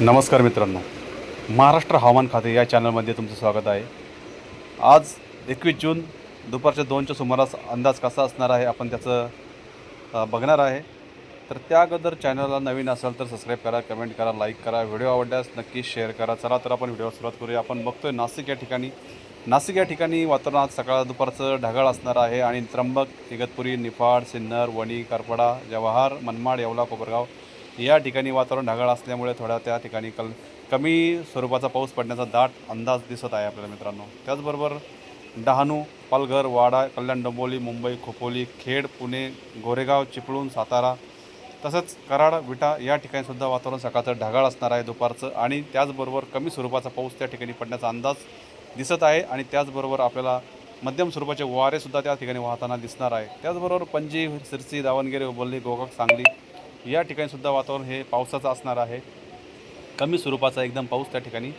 नमस्कार मित्रांनो. महाराष्ट्र हवामान खाते या चॅनलमध्ये तुमचं स्वागत आहे. आज एकवीस जून दुपारच्या दोनच्या सुमारास अंदाज कसा असणार आहे आपण त्याचं बघणार आहे. तर त्या अगोदर चॅनलला नवीन असाल तर सबस्क्राईब करा कमेंट करा लाईक करा व्हिडिओ आवडल्यास नक्की शेअर करा. चला तर आपण व्हिडिओ सुरुवात करूया. आपण बघतोय नाशिक या ठिकाणी. नाशिक या ठिकाणी वातावरणात सकाळ दुपारचं ढगाळ असणार आहे आणि त्र्यंबक इगतपुरी निफाड सिन्नर वणी करपडा जवाहर मनमाड येवला कोपरगाव या ठिकाणी वातावरण ढगाळ असल्यामुळे थोड्या त्या ठिकाणी कल कमी स्वरूपाचा पाऊस पडण्याचा दाट अंदाज दिसत आहे आपल्याला मित्रांनो. त्याचबरोबर डहाणू पालघर वाडा कल्याण डोंबोली मुंबई खोपोली खेड पुणे गोरेगाव चिपळूण सातारा तसंच कराड विटा या ठिकाणी सुद्धा वातावरण सकाळचं ढगाळ असणार आहे दुपारचं आणि त्याचबरोबर कमी स्वरूपाचा पाऊस त्या ठिकाणी पडण्याचा अंदाज दिसत आहे आणि त्याचबरोबर आपल्याला मध्यम स्वरूपाचे वारेसुद्धा त्या ठिकाणी वाहताना दिसणार आहे. त्याचबरोबर पणजी सिरसी दावणगेरे हुबल्ली गोगाक सांगली या ठिकाणीसुद्धा वातावरण हे पावसाचं असणार आहे. कमी स्वरूपाचा एकदम पाऊस त्या ठिकाणी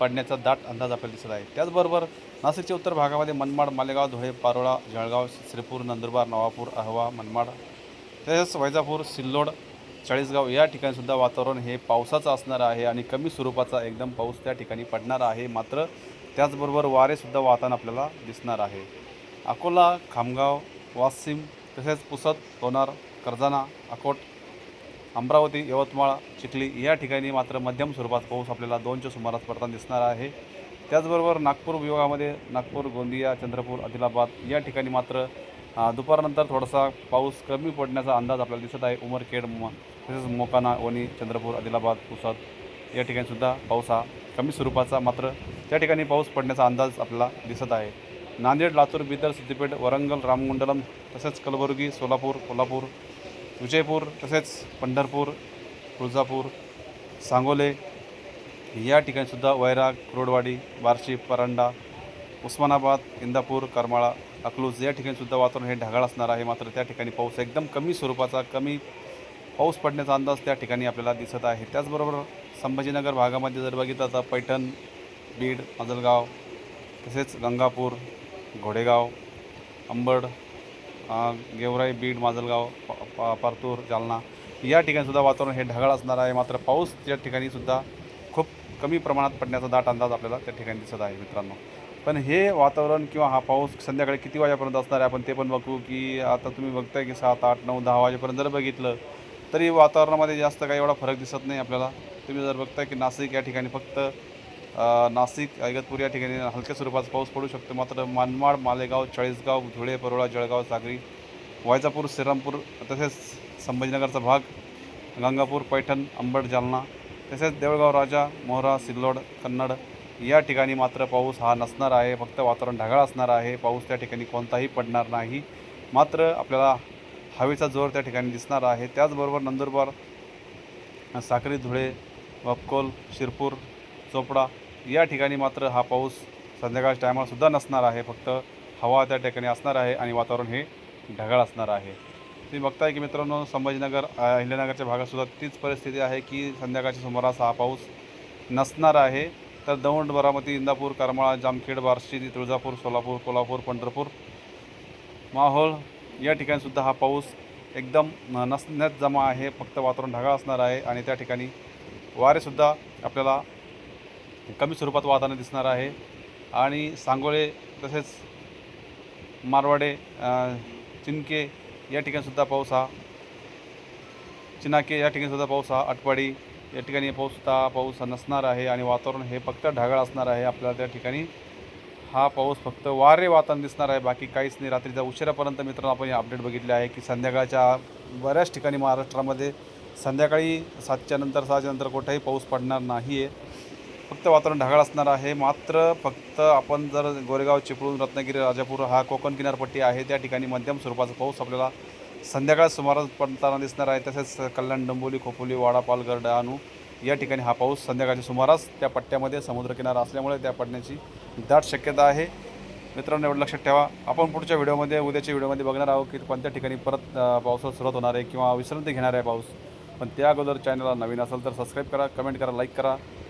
पडण्याचा दाट अंदाज आपल्याला दिसत आहे. त्याचबरोबर नाशिकच्या उत्तर भागामध्ये मनमाड मालेगाव धुळे पारोळा जळगाव श्रीपूर नंदुरबार नवापूर अहवा मनमाड तसेच वैजापूर सिल्लोड चाळीसगाव या ठिकाणीसुद्धा वातावरण हे पावसाचं असणार आहे आणि कमी स्वरूपाचा एकदम पाऊस त्या ठिकाणी पडणार आहे. मात्र त्याचबरोबर वारेसुद्धा वाहताना आपल्याला दिसणार आहे. अकोला खामगाव वाशिम तसेच पुसद लोणार कर्जाना अकोट अमरावती यवतमाळ चिखली या ठिकाणी मात्र मध्यम स्वरूपात पाऊस आपल्याला दोनच्या सुमारास पडताना दिसणार आहे. त्याचबरोबर नागपूर विभागामध्ये नागपूर गोंदिया चंद्रपूर आदिलाबाद या ठिकाणी मात्र दुपारनंतर थोडासा पाऊस कमी पडण्याचा अंदाज आपल्याला दिसत आहे. उमरखेड तसेच मोकाना वणी चंद्रपूर आदिलाबाद पुसद या ठिकाणीसुद्धा पाऊस हा कमी स्वरूपाचा मात्र त्या ठिकाणी पाऊस पडण्याचा अंदाज आपल्याला दिसत आहे. नांदेड लातूर बिदर सिद्धिपेठ वरंगल रामगुंडलम तसेच कलबुर्गी सोलापूर कोल्हापूर विजयपूर तसेच पंढरपूर तुळजापूर सांगोले या ठिकाणीसुद्धा वैराग रोडवाडी बार्शी परांडा उस्मानाबाद इंदापूर करमाळा अकलूज या ठिकाणीसुद्धा वातावरण हे ढगाळ असणार आहे. मात्र त्या ठिकाणी पाऊस एकदम कमी स्वरूपाचा कमी पाऊस पडण्याचा अंदाज त्या ठिकाणी आपल्याला दिसत आहे. त्याचबरोबर संभाजीनगर भागामध्ये जर बघितलं तर पैठण बीड माजलगाव तसेच गंगापूर घोडेगाव अंबड गेवराई बीड माजलगाव प- प- जालना या ठिकाणीसुद्धा वातावरण हे ढगाळ असणार आहे. मात्र पाऊस या ठिकाणीसुद्धा खूप कमी प्रमाणात पडण्याचा दाट अंदाज आपल्याला त्या ठिकाणी दिसत आहे मित्रांनो. पण हे वातावरण किंवा हा पाऊस संध्याकाळी किती वाजेपर्यंत असणार आहे? आपण ते पण बघू की आता तुम्ही बघताय की सात आठ नऊ दहा वाजेपर्यंत जर बघितलं तरी वातावरणामध्ये जास्त काही एवढा फरक दिसत नाही आपल्याला. तुम्ही जर बघताय की नाशिक या ठिकाणी फक्त नाशिक इगतपूर या ठिकाणी हलक्या स्वरूपाचा पाऊस पडू शकतो. मात्र मनमाड मालेगाव चाळीसगाव धुळे परोळा जळगाव सागरी वैजापूर श्रीरामपूर तसेच संभाजीनगरचा भाग गंगापूर पैठण अंबड जालना तसेच देवळगाव राजा मोहरा सिल्लोड कन्नड या ठिकाणी मात्र पाऊस हा नसणार आहे. फक्त वातावरण ढगाळ असणार आहे. पाऊस त्या ठिकाणी कोणताही पडणार नाही. मात्र आपल्याला हवेचा जोर त्या ठिकाणी दिसणार आहे. त्याचबरोबर नंदुरबार साखरी धुळे वपकोल शिरपूर चोपडा या ठिकाणी मात्र हा पाऊस संध्याकाळच्या टायमालासुद्धा नसणार आहे. फक्त हवा त्या ठिकाणी असणार आहे आणि वातावरण हे ढगाळ असणार आहे. तुम्ही बघताय की मित्रांनो संभाजीनगर अहिल्यानगरच्या भागातसुद्धा तीच परिस्थिती आहे की संध्याकाळच्या सुमारास हा पाऊस नसणार आहे. तर दौंड बारामती इंदापूर करमाळा जामखेड बार्शी तुळजापूर सोलापूर कोल्हापूर पंढरपूर माहोळ या ठिकाणीसुद्धा हा पाऊस एकदम नसण्यात जमा आहे. फक्त वातावरण ढगाळ असणार आहे आणि त्या ठिकाणी वारेसुद्धा आपल्याला कमी स्वरूपात वाहताना दिसणार आहे. आणि सांगोळे तसेच मारवाडे चिनके या ठिकाणीसुद्धा पाऊस हा चिनाके या ठिकाणीसुद्धा पाऊस हा आटपाडी या ठिकाणी पाऊस पाऊस हा नसणार आहे. आणि वातावरण हे फक्त ढगाळ असणार आहे. आपल्याला त्या ठिकाणी हा पाऊस फक्त वारे वातावरण दिसणार आहे. बाकी काहीच नाही. रात्रीचा उशिरापर्यंत मित्रांनो आपण अपडेट बघितले आहे की संध्याकाळच्या बऱ्याच ठिकाणी महाराष्ट्रामध्ये संध्याकाळी सातच्या नंतर सहाच्या नंतर कुठेही पाऊस पडणार नाही आहे फक्त वातावरण ढगाळ असणार आहे. मात्र फक्त आपण जर गोरेगाव चिपळूण रत्नागिरी राजापूर हा कोकण किनारपट्टी आहे त्या ठिकाणी मध्यम स्वरूपाचा पाऊस आपल्याला संध्याकाळ सुमारास पडताना दिसणार आहे. तसेच कल्याण डंबोली खोपोली वाडा पालघर डहाणू या ठिकाणी हा पाऊस संध्याकाळच्या सुमारास त्या पट्ट्यामध्ये समुद्रकिनारा असल्यामुळे त्या पडण्याची दाट शक्यता आहे. मित्रांनो एवढं लक्षात ठेवा. आपण पुढच्या व्हिडिओमध्ये उद्याच्या व्हिडिओमध्ये बघणार आहोत की कोणत्या ठिकाणी परत पावसाला सुरुवात होणार आहे किंवा विश्रांती घेणार आहे पाऊस. पण त्या अगोदर चॅनलला नवीन असेल तर सबस्क्राईब करा कमेंट करा लाईक करा.